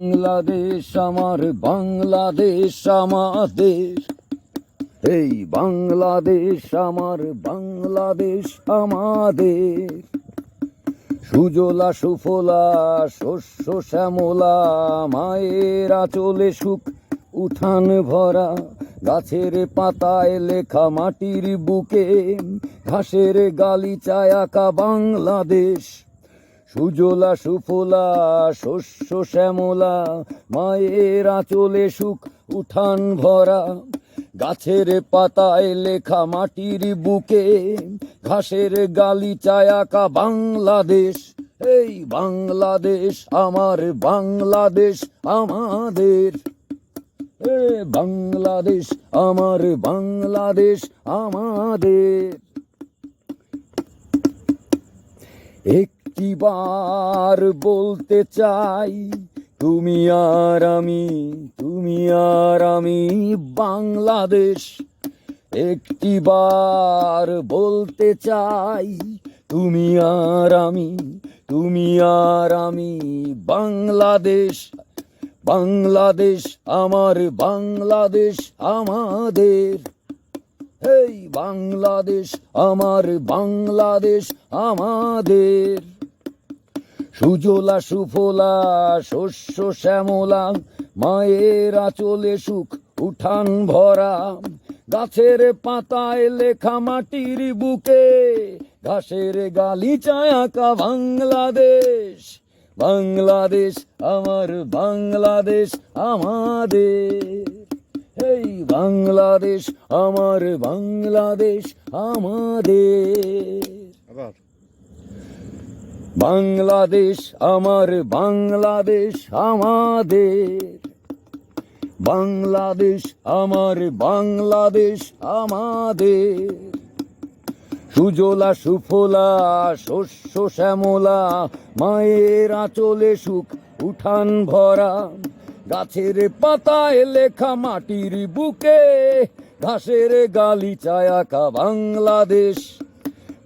বাংলাদেশ আমার, বাংলাদেশ আমাদের। এই বাংলাদেশ আমার, বাংলাদেশ আমাদের। সুজলা, সুফলা, শস্য, শ্যামলা, মায়ের আচলে সুখ, উঠান ভরা, গাছের পাতায় লেখা মাটির বুকে, ঘাসের গালিচায় আঁকা বাংলাদেশ। সুজলা সুফলা, শস্য শ্যামলা, মায়ের আঁচলে সুখ উঠান ভরা। গাছের পাতায় লেখা মাটির বুকে, ঘাসের গালিচায় আঁকা বাংলাদেশ। এই বাংলাদেশ আমার, বাংলাদেশ আমাদের। এ বাংলাদেশ আমার, বাংলাদেশ আমাদের। একটিবার বলতে চাই, তুমি আর আমি, তুমি আর আমি বাংলাদেশ। একটিবার বলতে চাই, তুমি আর আমি, তুমি আর আমি বাংলাদেশ। বাংলাদেশ আমার, বাংলাদেশ আমাদের। এই বাংলাদেশ আমার, বাংলাদেশ আমাদের। সুজলা, সুফলা, শস্য শ্যামলা, মায়ের আঁচলে সুখ উঠান ভরা। গাছের পাতায় লেখা মাটির বুকে, ঘাসের গালিচায় আঁকা বাংলাদেশ। বাংলাদেশ আমার, বাংলাদেশ আমাদের। এই বাংলাদেশ আমার, বাংলাদেশ আমাদের। বাংলাদেশ, আমার বাংলাদেশ, আমাদের। বাংলাদেশ, আমার বাংলাদেশ, আমাদের। সুজলা, সুফলা, শস্য, শ্যামলা, মায়ের আঁচলে সুখ, উঠান ভরা। গাছের পাতায় লেখা মাটির বুকে, ঘাসের গালিচায় আঁকা বাংলাদেশ।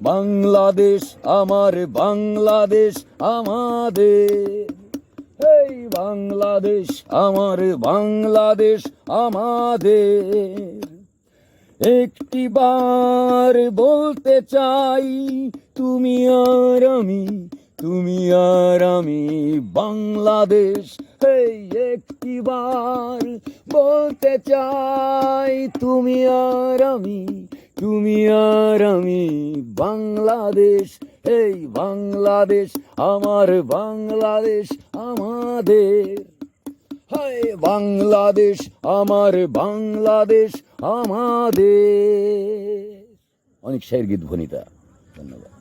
বাংলাদেশ, আমার বাংলাদেশ, আমাদের। এই বাংলাদেশ, আমার বাংলাদেশ, আমাদের। একটি বার বলতে চাই, তুমি আর আমি, তুমি আর আমি বাংলাদেশ। এই একটি বার বলতে চাই, তুমি আর আমি তুমি আর আমি বাংলাদেশ, এই বাংলাদেশ, আমার বাংলাদেশ আমাদের। হায় বাংলাদেশ, আমার বাংলাদেশ আমাদের। অনেক শের গীত, ভনিতা, ধন্যবাদ।